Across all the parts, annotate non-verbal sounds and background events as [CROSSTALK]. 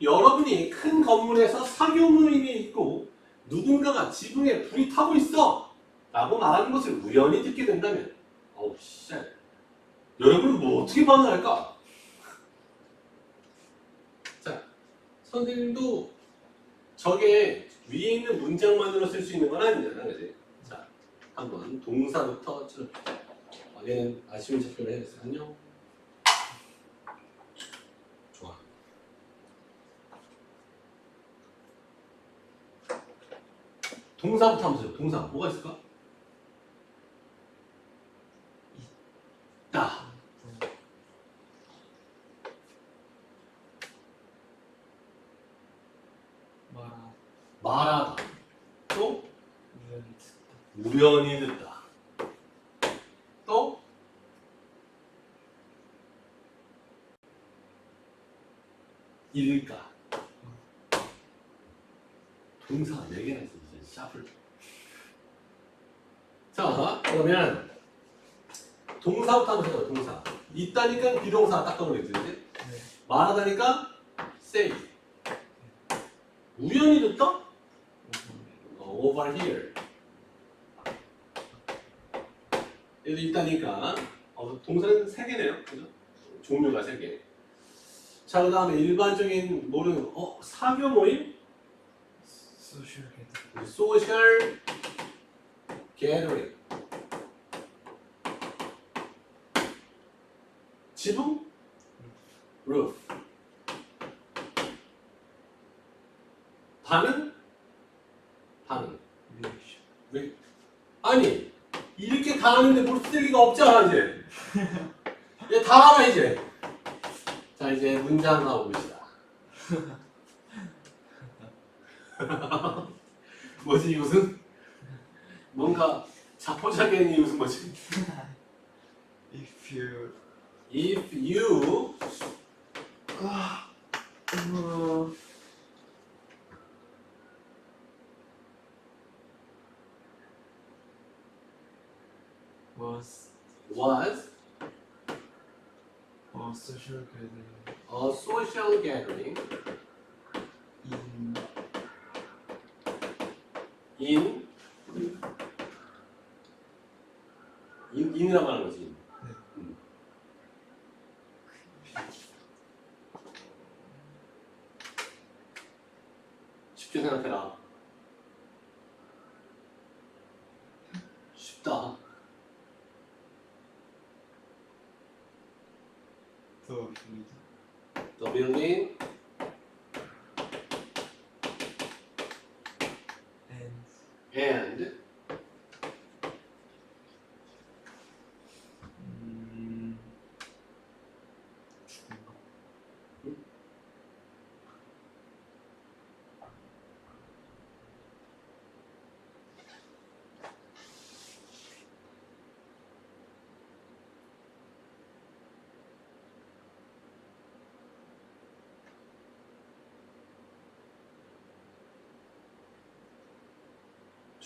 여러분이 큰 건물에서 사교 모임이 있고 누군가가 지붕에 불이 타고 있어! 라고 말하는 것을 우연히 듣게 된다면 어우 씨. 여러분은 뭐 어떻게 반응할까? 자 선생님도 저게 위에 있는 문장만으로 쓸 수 있는 건 아니잖아 그지? 자 한번 동사부터. 어, 얘는 아쉬운 작별을 해야겠어 안녕 좋아 동사부터 한번 줘. 동사 뭐가 있을까? 있다. 말아 말하다. 또 우연히 듣다 우연히 듣다. 또 읽다. 동사 4개나 있어 진짜 샤플. 자 그러면 동사부터 한번 해봐 동사. 있다니까 비동사 딱 떠오르지? 네 말하다니까 say. 우연히 듣다? 어, over here. 얘도 있다니까. 어, 동사는 세 개네요. 그죠? 종류가 세 개. 자, 그 다음에 일반적인 모르는, 어, 사교 모임? 소셜 게더 소셜 게더링. 지붕? roof. 반응? 반응. 왜? 아니 이렇게 다 아는데 뭘 쓸 리가 없잖아 이제 얘 다 알아 이제 자 이제 문장 가봅시다 [LAUGHS] 뭐지 이 웃음? 뭔가 자포자기한 이 웃음 뭐지? If you If you 아 어, was was a social gathering a social gathering in in in in이라고 하는 거지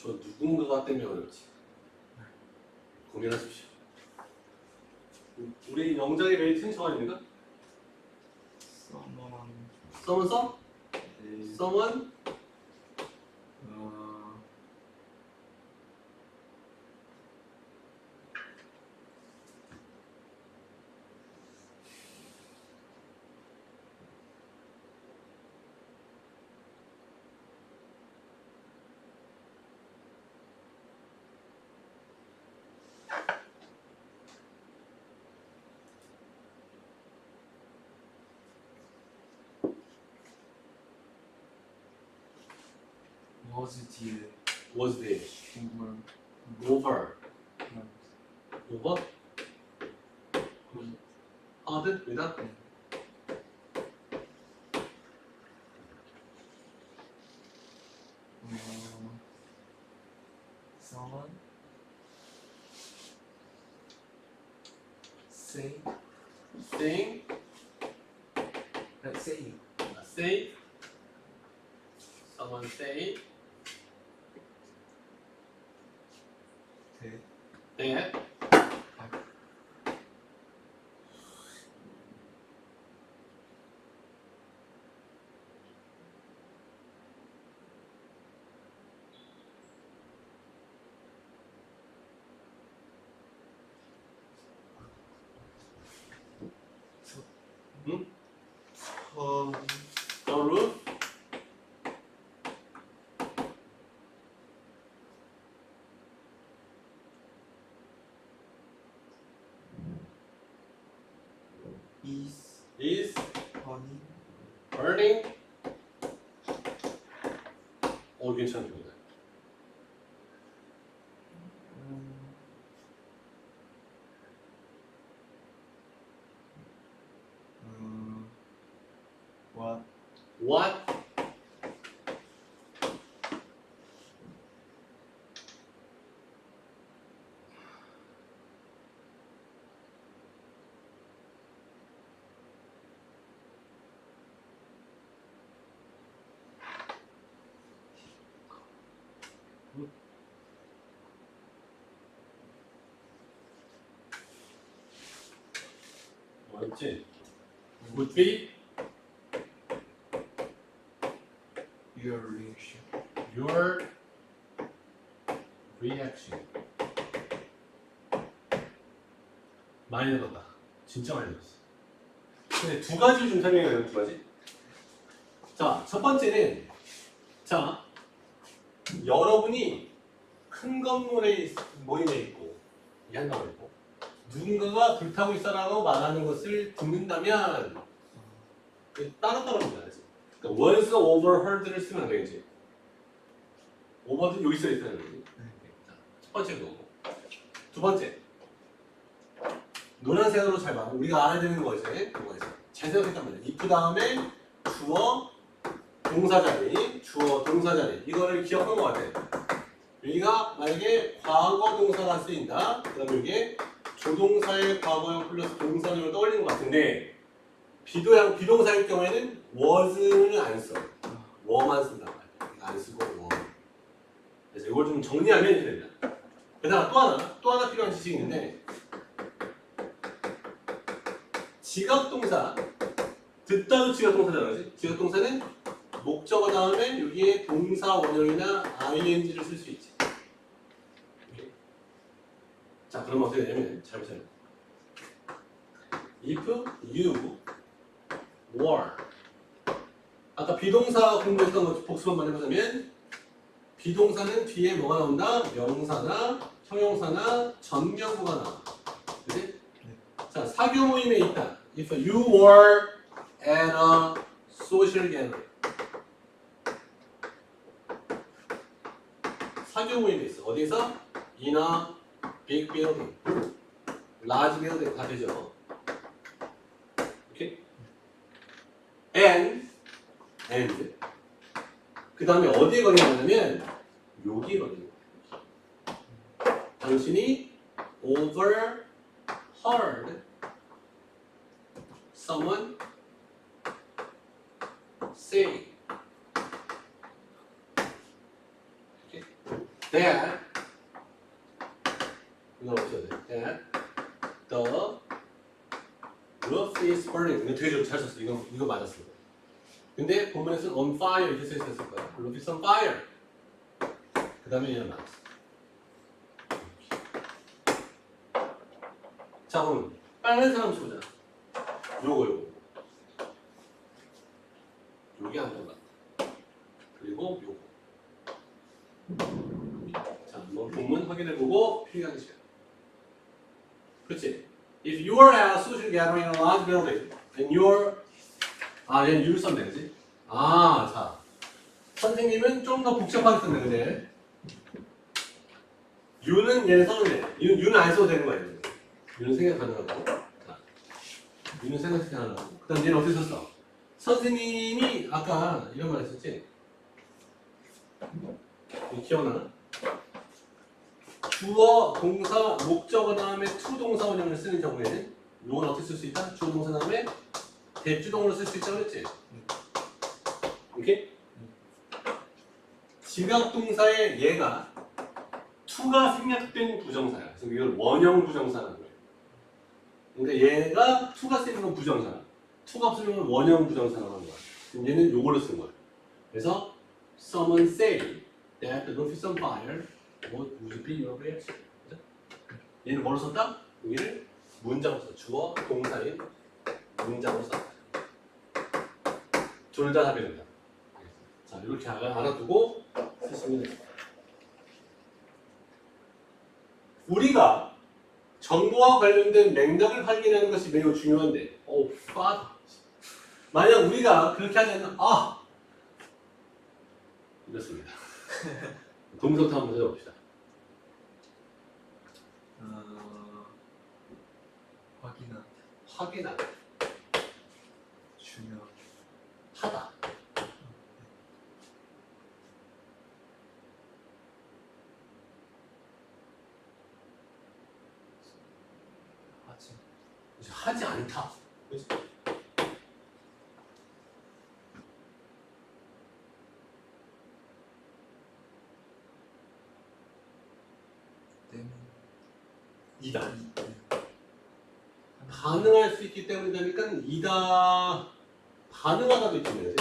저 누군가가 때문에 어렵지. 고민하십시오. 우리 영장의 레이팅 정아닙니까? someone Someone? was it. Was there over over over adet vedat mı? Someone say sing like say. Say. Someone say. That 어 괜찮은 표현이다. 음, 음, what What? 어렵지? Would be your reaction your reaction. 많이 늘었다. 진짜 많이 늘었어. 근데 두 가지를 좀 설명해요, 두 가지. 자, 첫 번째는, 자, 여러분이 큰 건물에 모임에 있고, 이 한가운데 있고, 누군가가 불타고 있어라고 말하는 것을 듣는다면, 그 따로따로입니다. 알지? 그러니까 was overheard를 쓰면 안 되겠지. over도 여기 써 있다는 거지. 자, 첫 번째 거고. 두 번째. 노란색으로 잘 봐. 우리가 알아야 되는 거지. 그거 있어. 잘 생각했단 말이야. if 다음에 주어, 동사 자리, 주어, 동사 자리. 이거를 기억한 것 같아. 여기가 만약에 과거 동사가 쓰인다. 그러면 이게 조동사의 과거형 플러스 동사형을 떠올리는 것 같은데 비도양 비동사일 경우에는 was는 안 써. 쓴단 말이야. 안 쓰고 워. 그래서 이걸 좀 정리하면 이렇게 됩니다. 게다가 또 하나, 또 하나 필요한 지식이 있는데 지각동사 듣다도 지각동사잖아, 그지? 지각동사는 목적어 다음에 여기에 동사 원형이나 ing를 쓸 수 있지. 오케이. 자, 그럼 어떻게 되냐면 잘 보세요. If you were 아까 비동사 공부했던 거 복습 한번 해보자면 비동사는 뒤에 뭐가 나온다? 명사나 형용사나 전명구가 나와. 그지? 자, 사교 모임에 있다. If you were at a social gathering. 사교 모임에 있어. 어디서? In a big building. large building 다 되죠. 오케이? And and 그 다음에 어디에 걸리냐면 여기에 걸리는 거야. 당신이 overheard someone say that 이건 어떻게 돼? that the roof is burning 이거 되게 좀잘 썼어. 이거 이거 맞았어. 근데 본문에서는 on fire 이렇게 써 있었을 거야. Is on fire. 그 다음에 얘는 맞았어. 자 그럼 빨간 사람 보자. 요거 요거. 요게 안 들어가. 그리고 요거. 자 한번 본문 확인해보고 필기하는 시간 그렇지 If you are at a social gathering in a large building and you're 아 얘는 you를 썼네 그지? 아 자 선생님은 좀 더 복잡하게 썼네 그지? you는 얘는 써도 돼 you, you는 안 써도 되는 거야 얘는. you는 생각 가능하고 자, you는 생각 가능하고 그 다음 얘는 어떻게 썼어? 선생님이 아까 이런 말 했었지? 기억나? 주어, 동사, 목적어 다음에 to 동사 원형을 쓰는 경우에는 이건 어떻게 쓸 수 있다? 주어, 동사 다음에 대주동으로 쓸 수 있다고 했지? 오케이? 지각 동사의 얘가 to가 생략된 부정사야. 그래서 이걸 원형 부정사라는 거예요. 그러니까 얘가 to가 쓰이는 건 부정사. to가 없으면 원형 부정사라고 하는 거야. 그럼 얘는 요걸로 쓴 거야. 그래서 someone say that the roof is on fire. What would be your reaction? 얘는 뭐로 썼다? 여기를 문장으로 썼다. 주어, 동사인 문장으로 썼다. 둘 다 답이 된다. 자, 이렇게 알아- 알아두고 쓰시면 됩니다. 우리가 정보와 관련된 맥락을 확인하는 것이 매우 중요한데, 오, 빠다. 만약 우리가 그렇게 않는 아 이렇습니다. [LAUGHS] 동서부터 한번 찾아봅시다. 어, 확인한 확인하다, 중요 하다, 하지 이제 하지 않다. 그치? 2다. 반응할 수 있기 때문이다니까 이다 반응하다도 있지, 그지?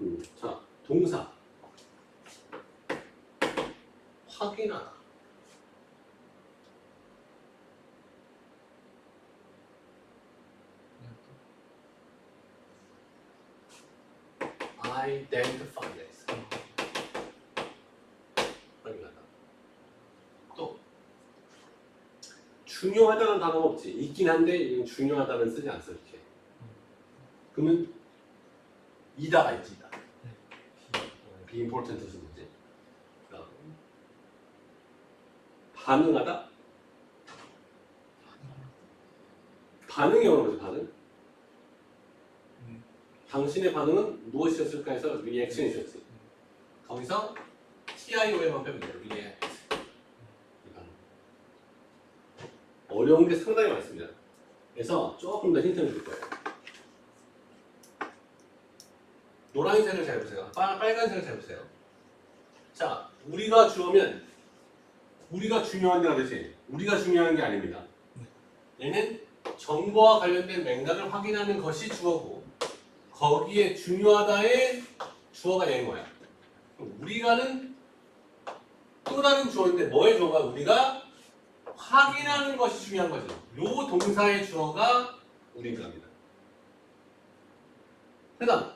음. 자, 동사. 중요하다는 단어가 없지. 있긴 한데 이건 중요하다는 쓰지 않어 이렇게. 그러면 이다가 있지. 이다. be important 거지. 그다음 반응하다. 반응이 어는 거지 반응. 음. 당신의 반응은 무엇이었을까 해서 리액션이었지. 거기서 TIO에만 빼면 돼요 반응. 어려운 게 상당히 많습니다. 그래서 조금 더 힌트를 줄 거예요. 노란색을 잘 보세요. 빨, 빨간색을 잘 보세요. 자, 우리가 주어면 우리가 중요한 게 아니지. 우리가 중요한 게 아닙니다. 얘는 정보와 관련된 맥락을 확인하는 것이 주어고 거기에 중요하다의 주어가 얘인 거야. 우리가는 또 다른 주어인데 뭐의 주어가 우리가 확인하는 것이 중요한 거죠. 요 동사의 주어가 우리가입니다. 그다음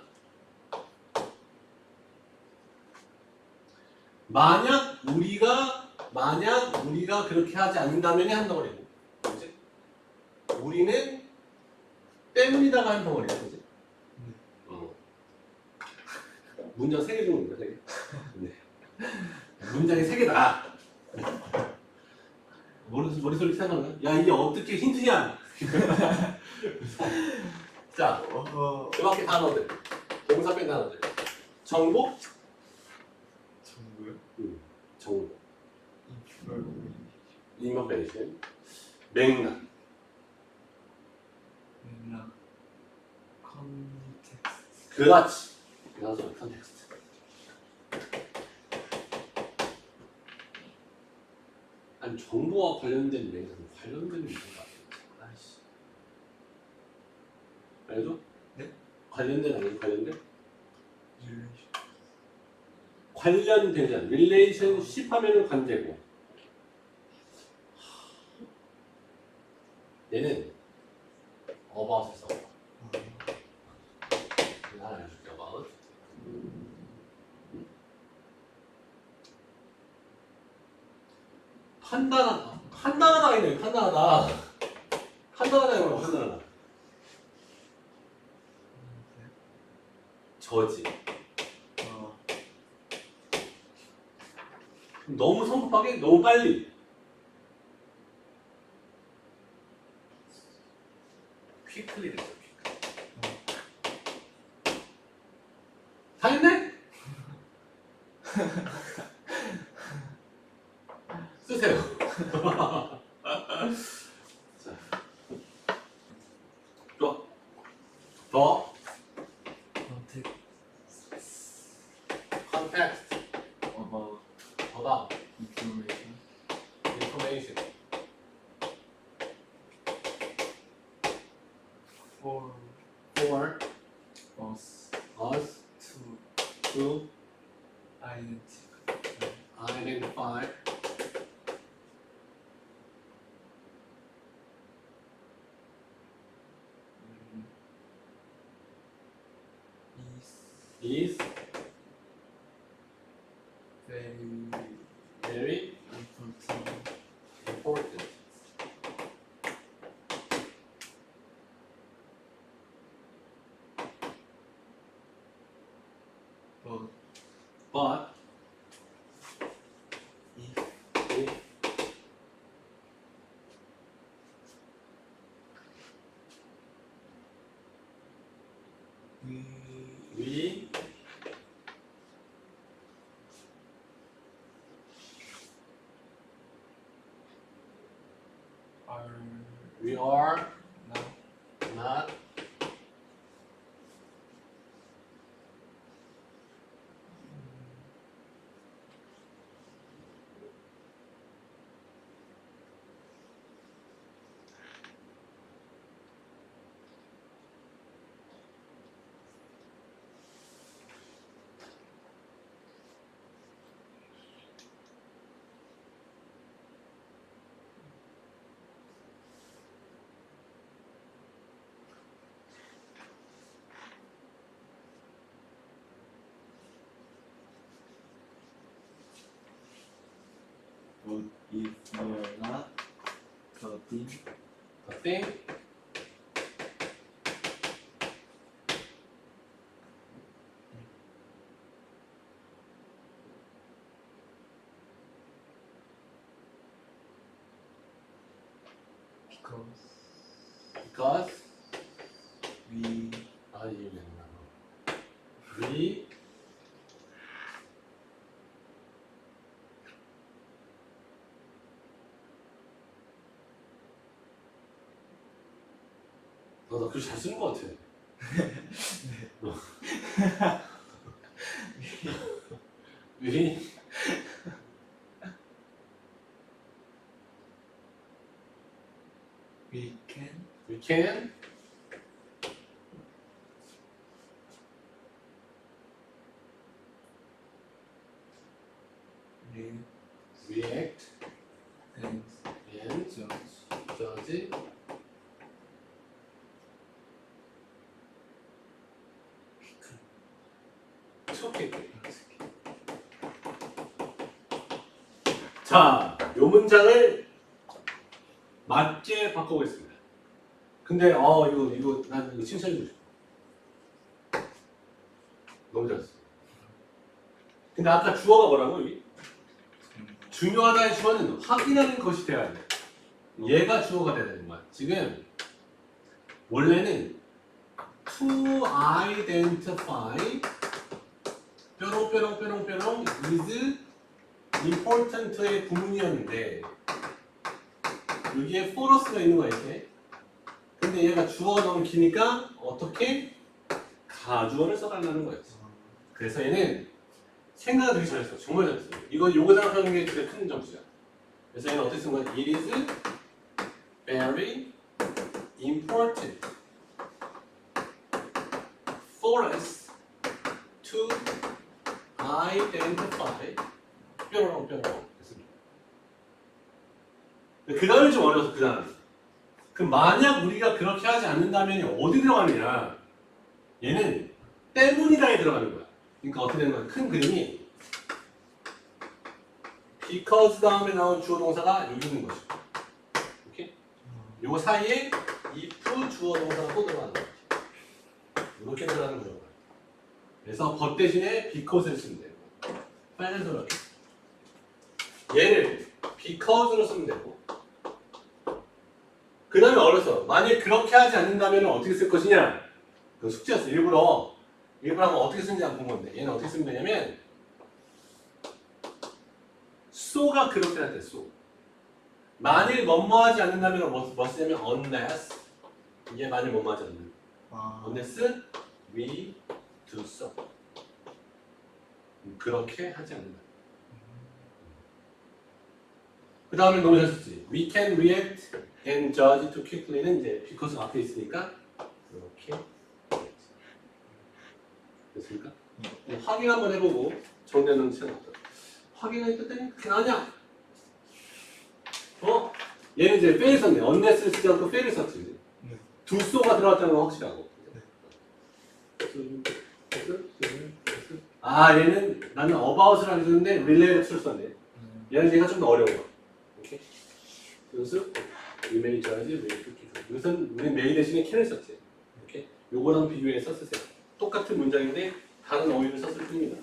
만약 우리가 만약 우리가 그렇게 하지 않는다면 한 덩어리고 그지? 우리는 때문이다가 한 덩어리야 그지? 네. 어. 문장 세개 중입니다 세 개. 네. 문장이 세 개다. 머리 머릿속이 생각나? 야 이게 어떻게 힌트냐? [LAUGHS] 자, 그 밖에 단어들, 동사 뺀 단어들, 정보, 정보요? 정보, information information, 맥락, 맥락 context 그렇지. 그래서 컨텍스트. 아니 정보와 관련된 맥락은 관련된 뭔가 아이씨. 알죠? 네? 관련된 아니 관련된? 관련되지 릴레이션십 하면은 관계고 얘는 about을 써 아, 하나 알려줄게 about 판단하다 판단하다 아니네 판단하다 판단하다 이거 판단하다 저지. 어. 너무 성급하게? 너무 빨리 identify is very very important. both but but if we we are we are if you're not the thing a thing because because we 아 이게 뭐야 we 어, 나글 잘 쓰는 것 같아. [LAUGHS] 어. [LAUGHS] we we can we can live react and and judge judge quickly. 자, 요 문장을 맞게 바꿔보겠습니다. 근데 어 이거 이거 난 이거 칭찬해 주고 싶어. 너무 잘했어. 근데 아까 주어가 뭐라고 여기? 중요하다의 주어는 확인하는 것이 돼야 돼. 얘가 주어가 돼야 되는 거야. 지금 원래는 to identify 뾰롱 뾰롱 뾰롱 뾰롱 is important의 구문이었는데 여기에 forus가 있는 거야 이렇게. 근데 얘가 주어가 너무 기니까 어떻게 가주어를 써달라는 거였어. 그래서 얘는 생각을 되게 잘했어. 정말 잘했어. 이거 요거 생각하는 게 되게 큰 점수야. 그래서 얘는 어떻게 쓴 거야? It is very important for us to identify 뾰로롱 뾰로롱 됐습니다. 그 다음에 좀 어려워서 그 다음. 그럼 만약 우리가 그렇게 하지 않는다면 어디 들어가느냐? 얘는 때문이다에 들어가는 거야. 그러니까 어떻게 되는 거야? 큰 그림이 because 다음에 나온 주어 동사가 여기 있는 것이고 이렇게 요거 사이에 if 주어 동사가 또 들어가는 거야. 이렇게 들어가는 거죠. 그래서 but 대신에 because를 쓰면 돼요. 빨간색으로 얘를 because로 쓰면 되고. 그 다음에 어려서 만약 그렇게 하지 않는다면 어떻게 쓸 것이냐? 그 숙제였어 일부러. 일부러 한번 어떻게 쓰는지 한번 본 건데 얘는 어떻게 쓰면 되냐면 so가 그렇게 할때 so. 만일 뭐뭐 하지 않는다면 뭐, 뭐 쓰냐면 unless. 이게 만일 뭐뭐 하지 않는다. 아. unless we do so. 그렇게 하지 않는다 그 다음에 썼지. We can react and judge too quickly는 이제 because 앞에 있으니까 이렇게 됐습니까? 네, 확인 한번 해보고 정리하는 시간 없다. 확인을 했더니 그게 아니야 어? 얘는 이제 fail 썼네. unless를 쓰지 않고 fail을 썼지. 그지? 네. 두 쏘가 들어갔다는 건 확실하고. 아 얘는 나는 about을 하려 했는데 relate를 썼네. 음, 얘는 얘가 좀 더 어려워 줘야지 메일 뜯기 줘 이것은 우리 메일 대신에 캔을 썼지. 오케이 요거랑 비교해서 쓰세요. 똑같은 문장인데 다른 어휘를 썼을 뿐입니다.